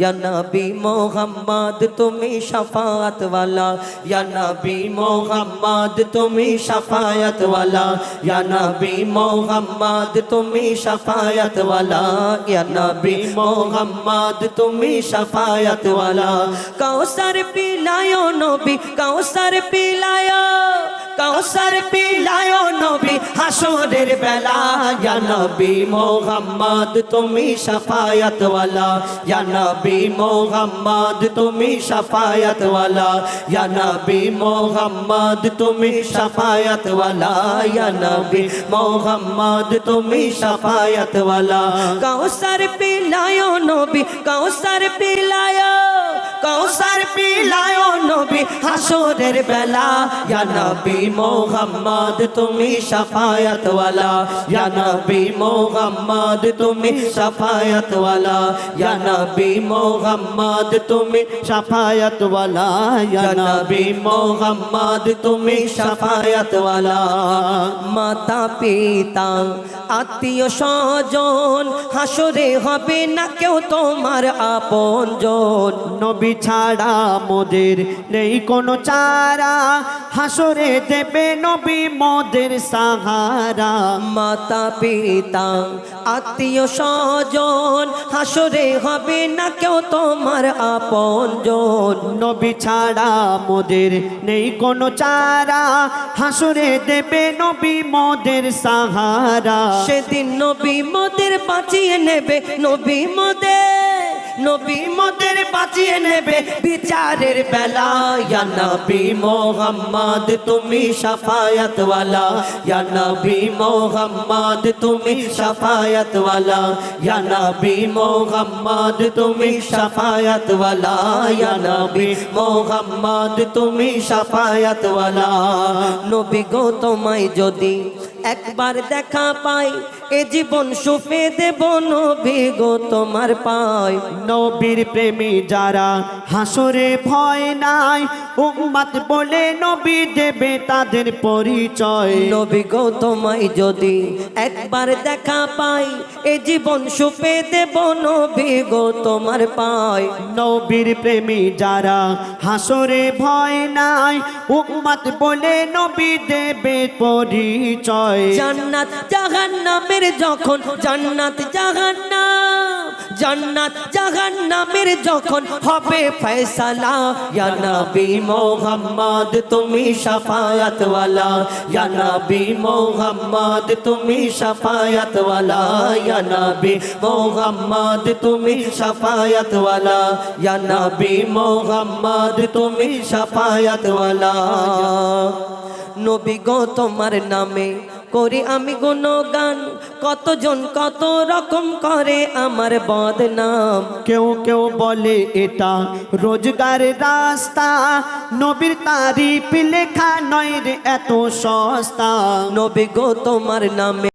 ইয়া নবী মোহাম্মদ তুমি শাফাত ওয়ালা ইয়া নবী মোহাম্মদ তুমি শাফায়াত ওয়ালা ইয়া নবী মোহাম্মদ তুমি শাফায়াত ওয়ালা ইয়া নবী মোহাম্মদ তুমি শাফায়াত ওয়ালা কাউসার পিলায়ো নবী কাউসার পিলায়ো কাউসার পিলায়ো নবী হাসরের বেলা। ইয়া নবী মোহাম্মদ, তুমি শাফায়াত ওয়ালা ইয়া নবী মোহাম্মদ, তুমি শাফায়াত ওয়ালা ইয়া নবী মোহাম্মদ, তুমি শাফায়াত ওয়ালা ইয়া নবী মোহাম্মদ, তুমি শাফায়াত ওয়ালা কাউসার পিলায়ো নবী, কাউসার পিলায়ো কাউসার পিলায়ো নবী হাসরের বেলা। ইয়া নবী মোহাম্মদ, তুমি শাফায়াত ওয়ালা ইয়া নবী মোহাম্মদ, তুমি শাফায়াত ওয়ালা ইয়া নবী মোহাম্মদ, তুমি শাফায়াত ওয়ালা ইয়া নবী মোহাম্মদ, তুমি শাফায়াত ওয়ালা মাতা, পিতা, আত্মীয়, স্বজন, হাসরে হবে না কেউ তোমার আপনজন। নবী ছাড়া মোদের নেই কোনো চারা। হাসরে দেবে নবী মোদের সাহারা। মাতা পিতা আত্মীয় স্বজন হাসরে হবে না কেউ তোমার আপনজন। নবী ছাড়া মোদের নেই কোনো চারা। হাসরে দেবে নবী মোদের সাহারা। সেদিন নবী মোদের বাঁচিয়ে নেবে নবী মোদের নবী মোদের বাঁচিয়ে নেবে বিচারের বেলা। ইয়া নবী মোহাম্মদ, তুমি শাফায়াত ওয়ালা ইয়া নবী মোহাম্মদ, তুমি শাফায়াত ওয়ালা ইয়া নবী মোহাম্মদ, তুমি শাফায়াত ওয়ালা ইয়া নবী মোহাম্মদ, তুমি শাফায়াত ওয়ালা নবী গো, তোমায় যদি একবার দেখা পাই এ জীবন সুফে দেব নবী গো তোমার পাই নবীর প্রেমী যারা হাসরে ভয় নাই উম্মাত বলে নবী দেবে তাদের পরিচয়। নবী গো তোমায় যদি একবার দেখা পাই এ জীবন সুপে দেব নবী গো তোমার পাই নবীর প্রেমী যারা হাসরে ভয় নাই উম্মাত বলে নবী দেবে পরিচয়। জান্নাত জাহান্নামের যখন জান্নাত জাহান্নাম, জান্নাত জাহান্নামের যখন হবে ফয়সালা, ইয়া নবী মোহাম্মদ তুমি শাফায়াত ওয়ালা ইয়া নবী মোহাম্মদ তুমি শাফায়াত ওয়ালা ইয়া নবী মোহাম্মদ তুমি শাফায়াত ওয়ালা ইয়া নবী মোহাম্মদ তুমি শাফায়াত ওয়ালা নবী গো, তোমার নামে করি আমি গুণগান কতজন কত রকম করে আমার বদনাম? কেউ কেউ বলে এটা রোজগার রাস্তা নবীর তারিফ লেখা নয় রে এত সস্তা। নবী গো তোমার নামে